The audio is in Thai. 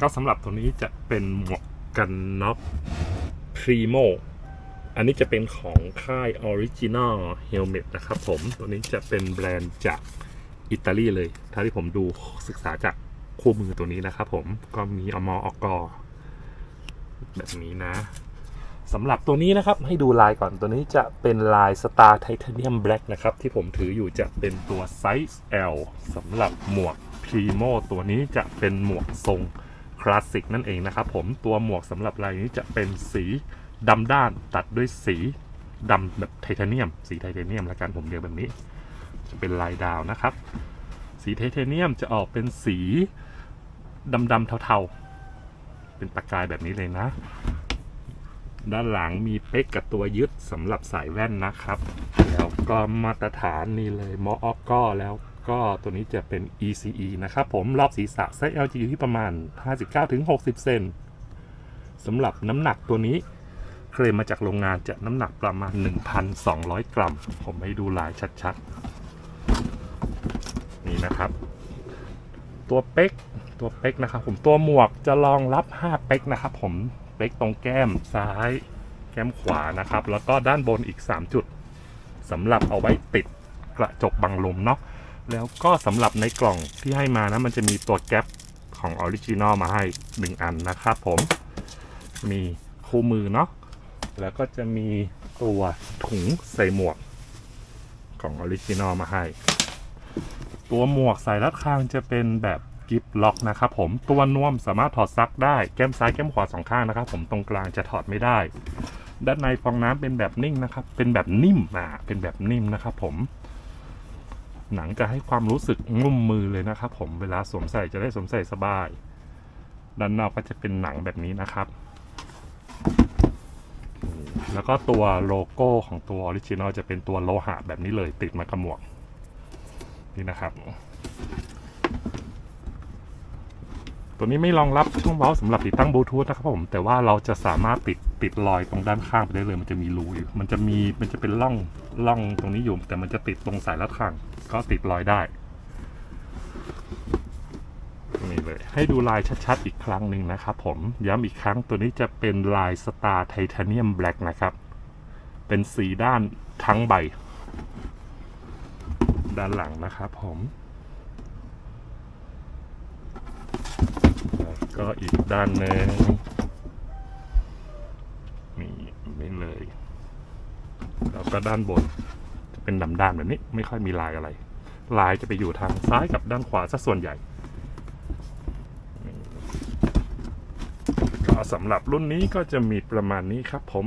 ก็สำหรับตัวนี้จะเป็นหมวกกันน็อกพรีโมอันนี้จะเป็นของค่าย Original Helmet นะครับผม ตัวนี้จะเป็นแบรนด์จากอิตาลีเลยถ้าที่ผมดูศึกษาจากคู่มือตัวนี้นะครับผม ก็มีอมออกอแบบนี้นะสำหรับตัวนี้นะครับให้ดูลายก่อนตัวนี้จะเป็นลาย Star Titanium Black นะครับ ที่ผมถืออยู่จะเป็นตัวไซส์ L สำหรับหมวก Primo ตัวนี้จะเป็นหมวกทรง ลาสสิกนั่นเองนะครับผมตัวหมวกสำหรับลายนี้จะเป็นสีดำด้านตัดด้วยสีดำแบบไทเทเนียม สีไทเทเนียมละกันผมเรียกแบบนี้ จะเป็นลายดาวนะครับ สีไทเทเนียมจะออกเป็นสีดำๆเทาๆ เป็นประกายแบบนี้เลยนะ ด้านหลังมีเป๊กกับตัวยึดสำหรับสายแว่นนะครับ แล้วก็มาตรฐานนี่เลยมออกก็แล้ว ก็ตัวนี้จะเป็น ECE นะครับผมรอบศีรษะไซส์ LG อยู่ที่ประมาณ 59-60 เซนสำหรับน้ำหนักตัวนี้เคลมมาจากโรงงานจะน้ำหนักประมาณ 1,200 กรัม ผมให้ดูลายชัดๆ นี่นะครับ ตัวเป๊กตัวเป๊กนะครับผมตัวหมวกจะรองรับ 5 เป๊กนะครับผมเป๊กตรงแก้มซ้าย แก้มขวานะครับ แล้วก็ด้านบนอีก 3 จุดสำหรับเอาไว้ติดกระจกบังลมเนาะ แล้วก็สำหรับในกล่องที่ให้มานะมันจะมีตัวแก๊ปของออริจินอลมาให้ 1 อันนะครับผม มีคู่มือเนาะแล้วก็จะมีตัวถุงใส่หมวกของออริจินอลมาให้ ตัวหมวกใส่รัดคางจะเป็นแบบกิฟล็อกนะครับผมตัวนวมสามารถถอดซักได้แก้มซ้ายแก้มขวาสองข้างนะครับผมตรงกลางจะถอดไม่ได้ ด้านในฟองน้ำเป็นแบบนิ่งนะครับ เป็นแบบนิ่มอะเป็นแบบนิ่มนะครับผม หนังจะให้ความรู้สึกนุ่มมือเลยนะครับ ผมเวลาสวมใส่จะได้สวมใส่สบาย ด้านนอกก็จะเป็นหนังแบบนี้นะครับ แล้วก็ตัวโลโก้ของตัวออริจินอลจะเป็นตัวโลหะแบบนี้เลยติดมากับหมวก นี่นะครับ ตัวนี้ไม่รองรับช่องเว้าสำหรับติดตั้งบลูทูธนะครับผมแต่ว่าเราจะสามารถติด ติดรอยตรงด้านข้างไปได้เลย มันจะมีรูอยู่ มันจะมีมันจะเป็นร่องร่องตรงนี้อยู่ แต่มันจะติดตรงสายรัดข้าง ก็ติดรอยได้นี่เลย ให้ดูลายชัดๆ อีกครั้งหนึ่งนะครับผมย้ำอีกครั้งตัวนี้จะเป็นลาย Star Titanium Black นะครับ เป็นสีด้านทั้งใบ ด้านหลังนะครับผมก็อีกด้านหนึ่งนี่นี่เลย แล้ว ก็ด้านบน จะเป็นดำด้านแบบนี้ ไม่ค่อยมีลายอะไร ลายจะไปอยู่ทางซ้ายกับด้านขวาซะส่วนใหญ่ก็สำหรับรุ่นนี้ก็จะมีประมาณนี้ครับผม